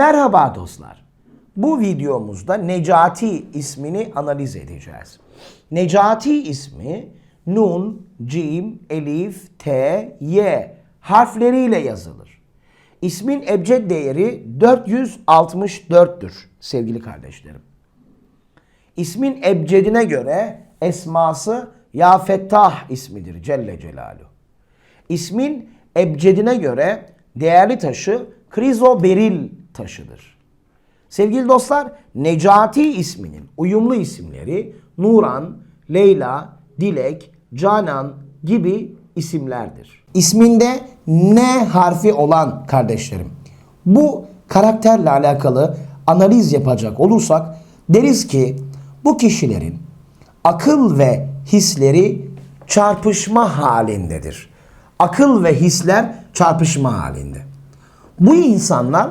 Merhaba dostlar. Bu videomuzda Necati ismini analiz edeceğiz. Necati ismi Nun, Cim, Elif, T, Y harfleriyle yazılır. İsmin ebced değeri 464'tür sevgili kardeşlerim. İsmin ebcedine göre esması Ya Fettah ismidir Celle Celaluhu. İsmin ebcedine göre değerli taşı krizoberil taşıdır. Sevgili dostlar, Necati isminin uyumlu isimleri Nuran, Leyla, Dilek, Canan gibi isimlerdir. İsminde N harfi olan kardeşlerim. Bu karakterle alakalı analiz yapacak olursak deriz ki bu kişilerin akıl ve hisleri çarpışma halindedir. Akıl ve hisler çarpışma halinde. Bu insanlar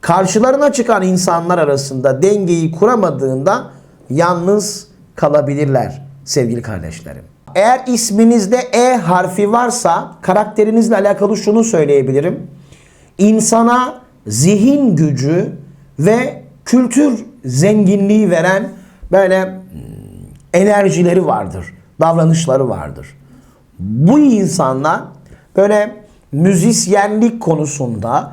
Karşılarına çıkan insanlar arasında dengeyi kuramadığında yalnız kalabilirler sevgili kardeşlerim. Eğer isminizde E harfi varsa karakterinizle alakalı şunu söyleyebilirim. İnsana zihin gücü ve kültür zenginliği veren böyle hmm, enerjileri vardır, davranışları vardır. Bu insanlar böyle müzisyenlik konusunda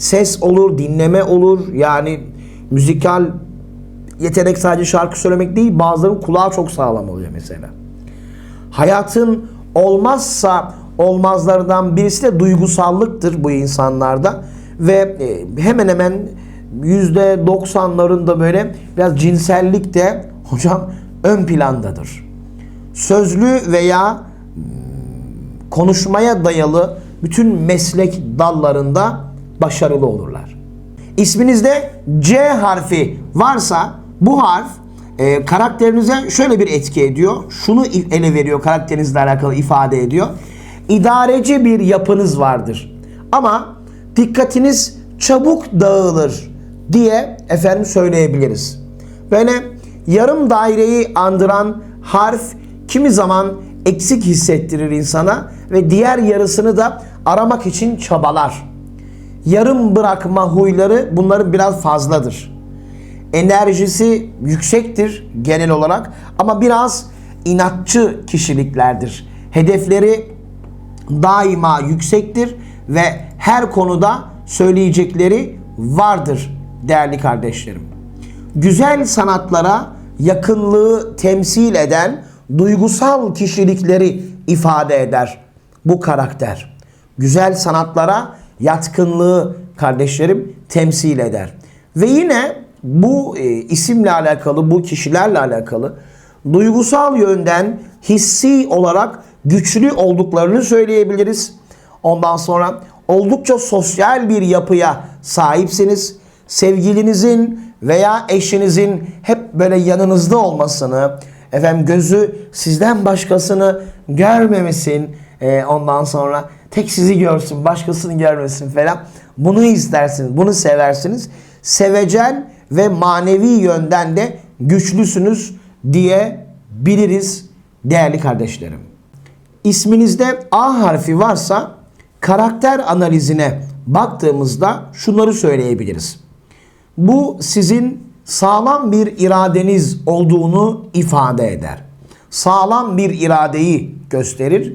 ses olur, dinleme olur. Yani müzikal yetenek sadece şarkı söylemek değil, bazılarının kulağı çok sağlam oluyor mesela. Hayatın olmazsa olmazlardan birisi de duygusallıktır bu insanlarda ve e, hemen hemen yüzde 90'larında böyle biraz cinsellik de hocam ön plandadır. Sözlü veya hmm, konuşmaya dayalı bütün meslek dallarında başarılı olurlar. İsminizde C harfi varsa bu harf e, karakterinize şöyle bir etki ediyor. Şunu ele veriyor karakterinizle alakalı ifade ediyor. İdareci bir yapınız vardır. Ama dikkatiniz çabuk dağılır diye efendim söyleyebiliriz. Böyle yarım daireyi andıran harf kimi zaman eksik hissettirir insana ve diğer yarısını da aramak için çabalar. Yarım bırakma huyları bunların biraz fazladır. Enerjisi yüksektir genel olarak ama biraz inatçı kişiliklerdir. Hedefleri daima yüksektir ve her konuda söyleyecekleri vardır değerli kardeşlerim. Güzel sanatlara yakınlığı temsil eden duygusal kişilikleri ifade eder bu karakter. Güzel sanatlara yatkınlığı kardeşlerim temsil eder. Ve yine bu e, isimle alakalı, bu kişilerle alakalı duygusal yönden hissi olarak güçlü olduklarını söyleyebiliriz. Ondan sonra oldukça sosyal bir yapıya sahipsiniz. Sevgilinizin veya eşinizin hep böyle yanınızda olmasını, efendim gözü sizden başkasını görmemesin, e, ondan sonra tek sizi görsün, başkasını görmesin falan. Bunu istersiniz, bunu seversiniz. Sevecen ve manevi yönden de güçlüsünüz diyebiliriz değerli kardeşlerim. İsminizde A harfi varsa karakter analizine baktığımızda şunları söyleyebiliriz. Bu sizin sağlam bir iradeniz olduğunu ifade eder. Sağlam bir iradeyi gösterir.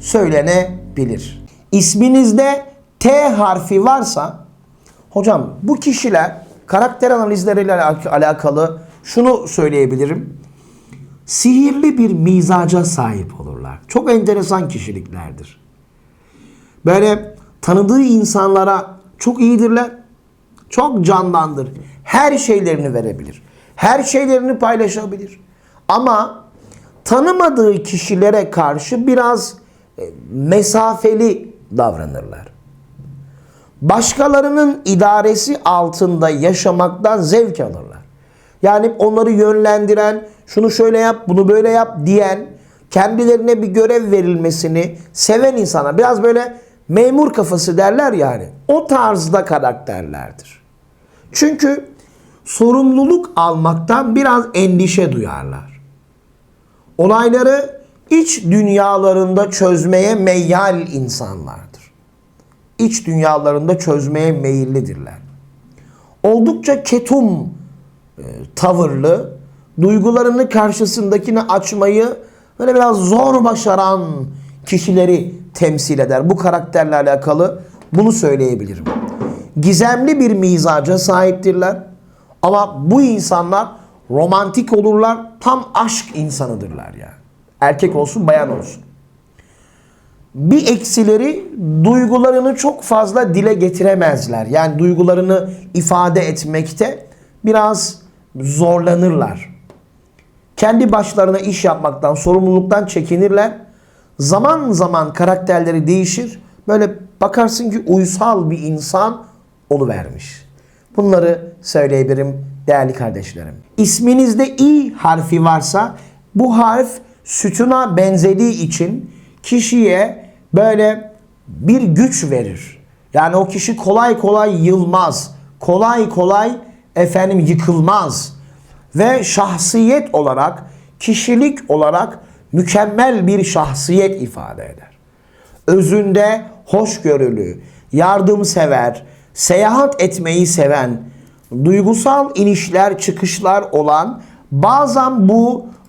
söylenebilir. İsminizde T harfi varsa hocam bu kişiler karakter analizleriyle alakalı şunu söyleyebilirim. Sihirli bir mizaca sahip olurlar. Çok enteresan kişiliklerdir. Böyle tanıdığı insanlara çok iyidirler. Çok candandır. Her şeylerini verebilir. Her şeylerini paylaşabilir. Ama tanımadığı kişilere karşı biraz mesafeli davranırlar. Başkalarının idaresi altında yaşamaktan zevk alırlar. Yani onları yönlendiren, şunu şöyle yap, bunu böyle yap diyen, kendilerine bir görev verilmesini seven insana biraz böyle memur kafası derler yani. O tarzda karakterlerdir. Çünkü sorumluluk almaktan biraz endişe duyarlar. Olayları iç dünyalarında çözmeye meyyal insanlardır. İç dünyalarında çözmeye meyillidirler. Oldukça ketum e, tavırlı, duygularını karşısındakini açmayı böyle biraz zor başaran kişileri temsil eder. Bu karakterle alakalı bunu söyleyebilirim. Gizemli bir mizaca sahiptirler. Ama bu insanlar romantik olurlar. Tam aşk insanıdırlar yani. Erkek olsun bayan olsun. Bir eksileri duygularını çok fazla dile getiremezler. Yani duygularını ifade etmekte biraz zorlanırlar. Kendi başlarına iş yapmaktan, sorumluluktan çekinirler. Zaman zaman karakterleri değişir. Böyle bakarsın ki uysal bir insan oluvermiş. Bunları söyleyebilirim değerli kardeşlerim. İsminizde i harfi varsa bu harf sütuna benzediği için kişiye böyle bir güç verir. Yani o kişi kolay kolay yılmaz. Kolay kolay efendim yıkılmaz. Ve şahsiyet olarak, kişilik olarak mükemmel bir şahsiyet ifade eder. özünde hoşgörülü, yardımsever, seyahat etmeyi seven, duygusal inişler çıkışlar olan bazen bu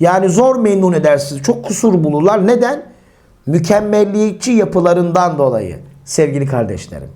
Yani zor memnun edersiniz. Çok kusur bulurlar. Neden? Mükemmelliyetçi yapılarından dolayı sevgili kardeşlerim.